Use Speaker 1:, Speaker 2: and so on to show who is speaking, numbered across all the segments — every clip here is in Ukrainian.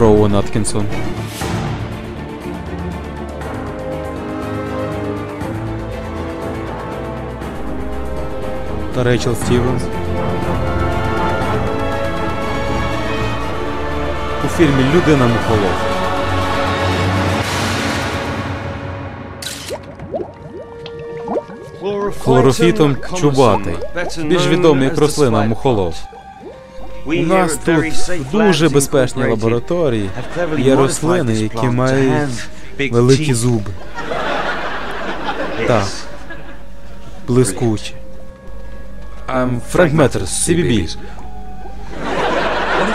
Speaker 1: Роуен Аткінсон. Та Рейчел Стівенс. У фільмі Людина Мухолов. Хлорофітом чубатий. Більш відомий як рослина мухолов. У нас тут дуже безпечній лабораторії є рослини, які мають великі зуби. Так. Блискучі. Ем, Френк Метерс, CBB.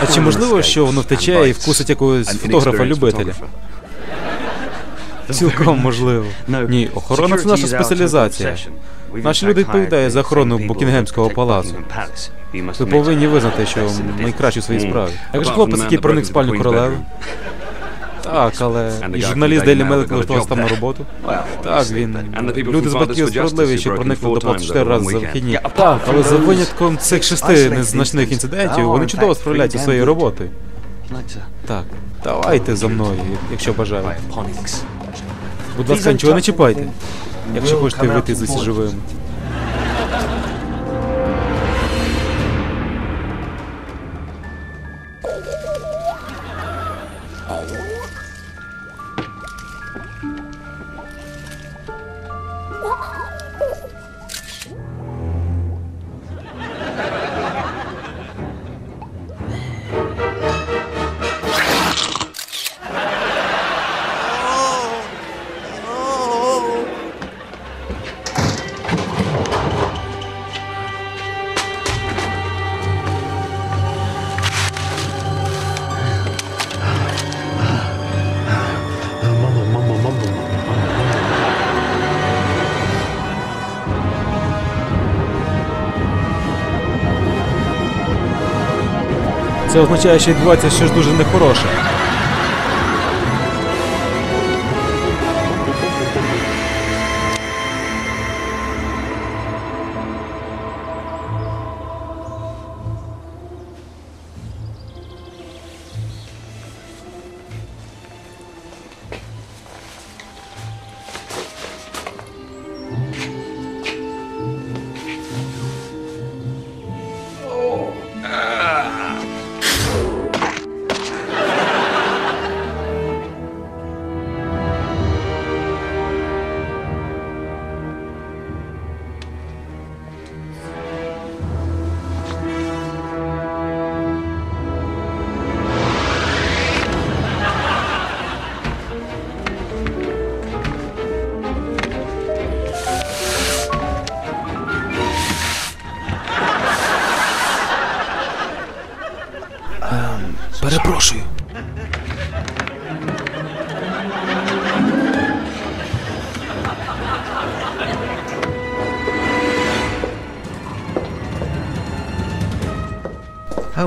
Speaker 1: А чи можливо, що воно втече і вкусить якогось фотографа-любителя? Цілком можливо. Ні, охорона це наша спеціалізація. Наші люди відповідають за охорону Букінгемського палацу. Ви повинні визнати, що найкраще у своїй справі. А як же хлопець, який проник спальню королеви? Так, але і журналіст Daily Mail влаштувався там на роботу. Так, він. Люди з батьків справедливі, що проникли до плату 4 рази за вихідні. Так, але за винятком цих шести незначних інцидентів вони чудово справляються своєю роботою. Так, давайте за мною, якщо бажаєте. Будь ласка, нічого не чіпайте, якщо хочете вийти звідси живими. Це означає, що відбувається щось дуже нехороше.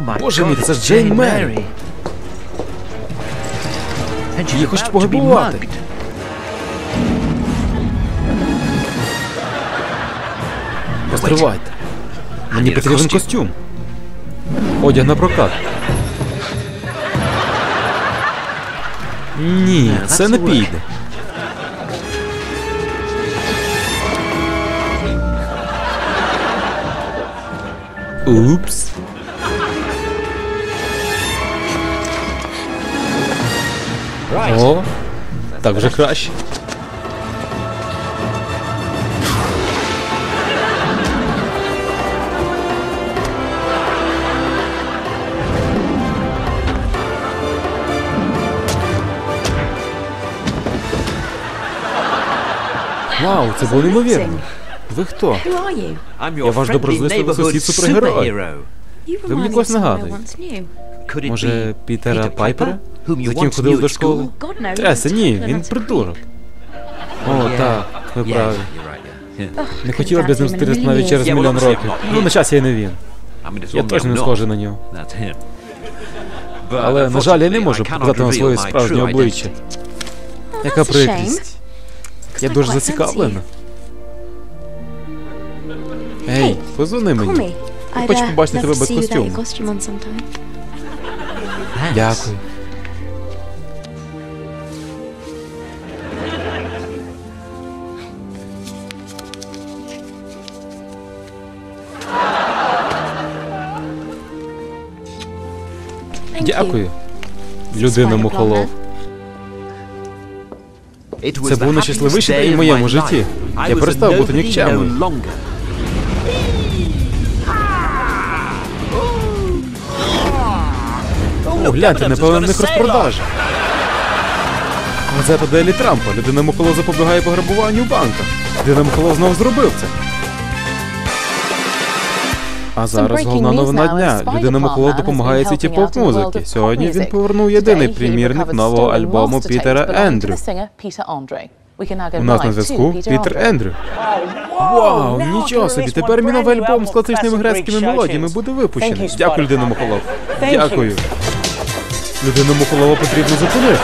Speaker 2: Боже мій, це ж Джейн Мері.
Speaker 1: Її хочуть пограбувати. Постривайте. Мені потрібен костюм. Одяг на прокат. Ні, це не піде. Упс. Так вже краще. Вау, це було неймовірно. Ви хто? Я ваш доброзичливий сусід супергерой. Ви мені когось нагадуєте. Може, Пітера Пайпера? З яким ходив до школи?
Speaker 3: God
Speaker 1: ні, він придурок. О, так, ви праві. Не хотіла б я з ним
Speaker 3: million
Speaker 1: навіть через мільйон років. Ну, на час я не він. Я точно не схожий на нього. Але, на жаль, я не можу показати вам своє справжнє обличчя. Яка
Speaker 3: shame.
Speaker 1: прикрість. Я дуже зацікавлена. Ей, позвони мені.
Speaker 3: I'd
Speaker 1: хочу
Speaker 3: uh,
Speaker 1: побачити тебе без костюму
Speaker 3: нас.
Speaker 1: Дякую. Дякую, людина мухолов.
Speaker 2: Це був найщасливіший день в моєму житті. Я перестав бути нікчемним.
Speaker 1: О, гляньте, напевно, в них розпродажа. Газета Дейлі Трампа. Людина Мухолов запобігає пограбуванню в банках. Людина Мухолов знову зробив це. А зараз головна новина дня. Людина Мухолов допомагає світі поп-музики. Сьогодні він повернув єдиний примірник нового альбому Пітера Ендрю. У нас на зв'язку Пітер Ендрю. Вау, нічого собі. Тепер мій новий альбом з класичними грецькими мелодіями буде випущений. Дякую, людина Мухолов. Дякую. Людину Мухолова потрібно зупинити.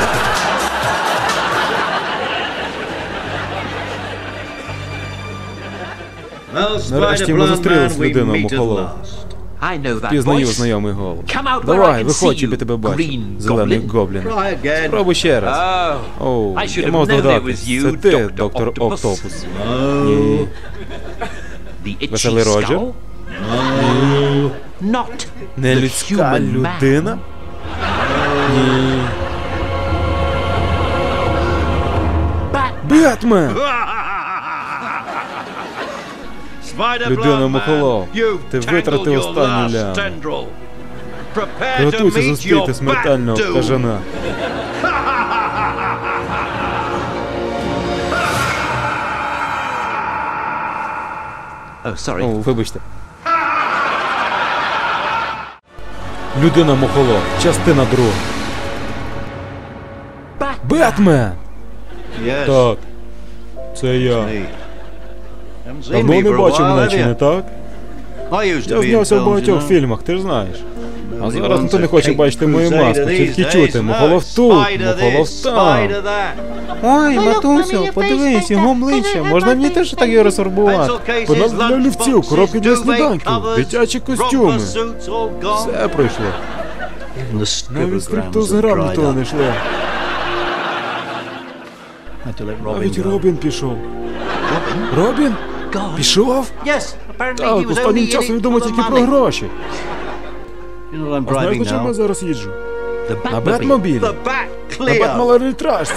Speaker 4: Нарешті ми зустрілись з людиною Мухолов.
Speaker 1: Пізнаю знайомий голос. Давай, виходь, щоб я тебе бачив. Зелений гоблін. Спробуй ще раз. Оу, я мав здогадатись. Це ти, доктор Октопус. Ні. Веселий Роджер? Не людська людина? Бетмен!
Speaker 4: Людина Мухолов, ти витратив останню ляму.
Speaker 1: Готуйся зустріти смертельного кажана. О, вибачте. Людина Мохоло, частина друга. Бетмен! Так. Це я. Давно не бачив мене, чи не так? Я знявся в багатьох фільмах, ти ж знаєш. А зараз ніхто не хоче бачити мою маску, тільки чути. Мухолов тут, Мухолов там. Ой, матусю, подивись, його обличчя. Можна мені теж так його розфарбувати? Понад для лівців, коробки для сніданків, дитячі костюми. Все пройшло. Навіть стриптуз грам ніхто не йшло. Навіть Робін пішов. Робін? Пішов? Так, останнім часом відомо тільки про гроші. А знаєш, на чому я зараз їжджу? На Бетмобілі. На Бетмаларі-трашці.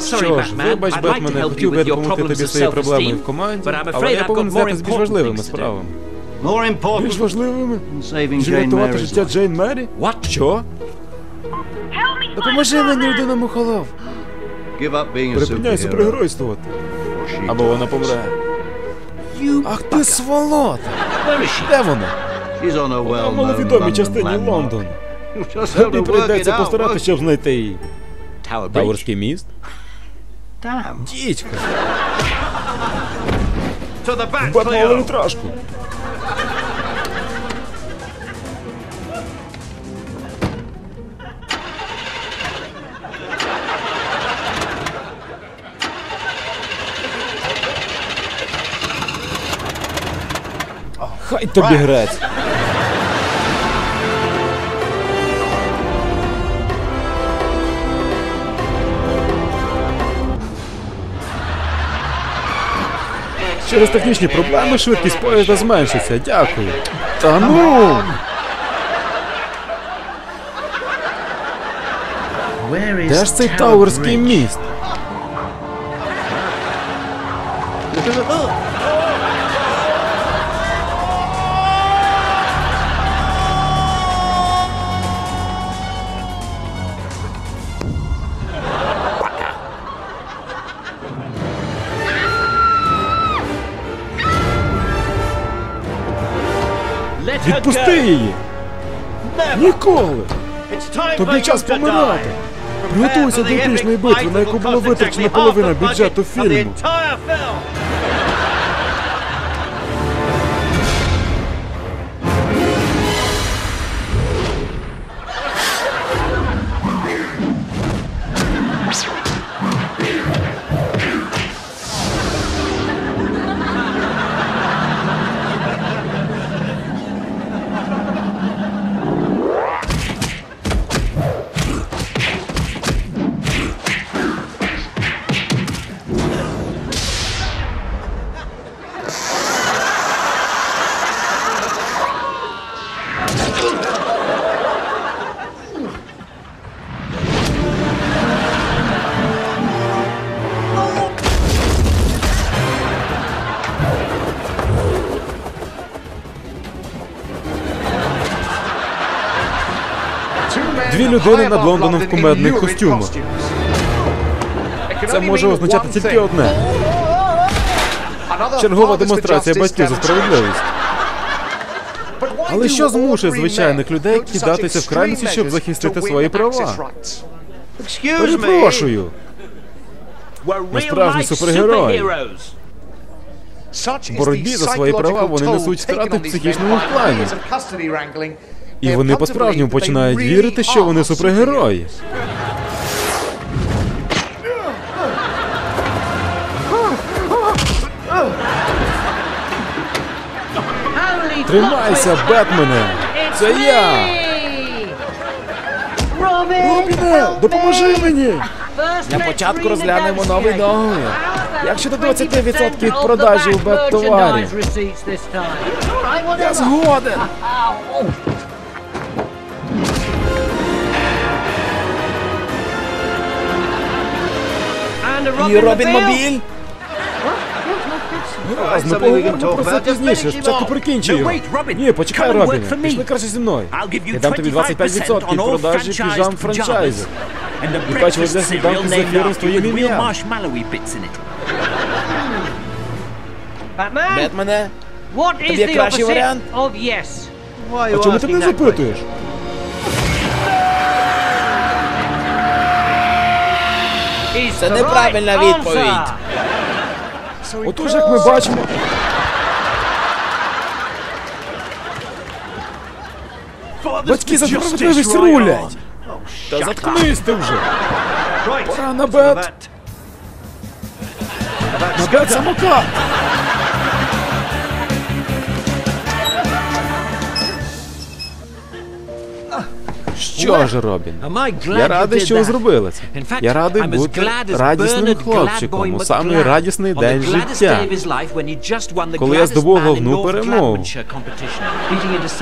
Speaker 1: Що ж, вибач, Бетмене, хотів би допомогти тобі цією проблемою в команді, але я повинен зайнятися більш важливими справами. Більш важливими? Ніж врятувати життя Джейн Мері? Що? Допоможи мені, людина Мухолов. Припиняй супергеройствувати. Або вона помре. Ах ти сволота! Де вона? Вона в маловідомій частині Лондона. Тобі прийдеться постаратися, щоб знайти її. Тауерський міст? Дідько! В Бетмалові Хай тобі грець! Через технічні проблеми швидкість поїзда зменшиться. Дякую. Та ну! Де ж цей Тауерський міст? Відпусти її! Ніколи! Тобі час помирати! Приготуйся до епічної битви, на яку було витрачено половина бюджету фільму. Людина над Лондоном в кумедних костюмах. Це може означати тільки одне. Чергова демонстрація батьків за справедливість. Але що змушує звичайних людей кидатися в крайності, щоб захистити свої права? Перепрошую. Ми справжні супергерої. В боротьбі за свої права вони несуть втрати в психічному плані. І вони по-справжньому починають вірити, що вони супергерої. Тримайся, Бетмене! Це я! Робіне, допоможи мені!
Speaker 2: Для початку розглянемо новий договір. Як щодо 20% від продажів бет-товарів? Я згоден. І Робін Мобіль?
Speaker 1: Раз, ми поговоримо про це пізніше, спочатку прикінчи його. Ні, почекай, Робіне, пішли краще зі мною. Я дам тобі 25% від продажі піжам франчайзу. І печиво для сніданку з зефіром з твоїм ім'ям.
Speaker 2: Бетмене?
Speaker 5: Тобі
Speaker 2: є кращий варіант?
Speaker 1: А чому ти мене запитуєш?
Speaker 2: Це неправильна відповідь.
Speaker 1: Отож, як ми бачимо. Батьки за справедливість рулять! Та заткнись ти вже! Пора на бет! На бет самокат! Що ж, Робін? Я радий, що ви зробили це. Я радий бути радісним хлопчиком у самий радісний день життя.
Speaker 2: коли я здобув головну перемогу.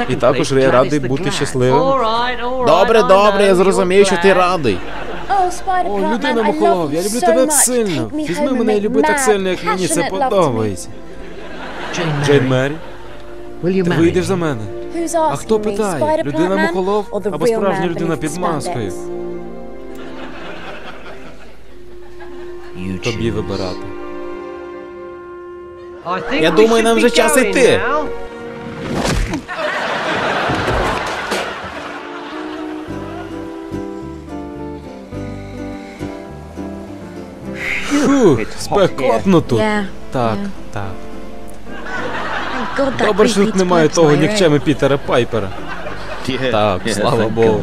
Speaker 1: І також я радий бути щасливим.
Speaker 2: Добре, добре, я зрозумію, що ти радий.
Speaker 1: О, людина Мохолов, я люблю тебе так сильно. Візьми мене і люби так сильно, як мені це подобається. Джейн Мері, ти вийдеш за мене. А хто питає? Людина Мохолов або справжня людина під маскою? Тобі вибирати.
Speaker 5: Я думаю, нам вже час іти.
Speaker 1: Фух, спекотно тут. Так, так. Добре, що тут немає того нікчеми Пітера Пайпера. Так, слава Богу.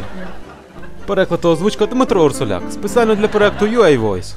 Speaker 1: Переклад та озвучка Дмитро Урсуляк. Спеціально для проекту UA Voice.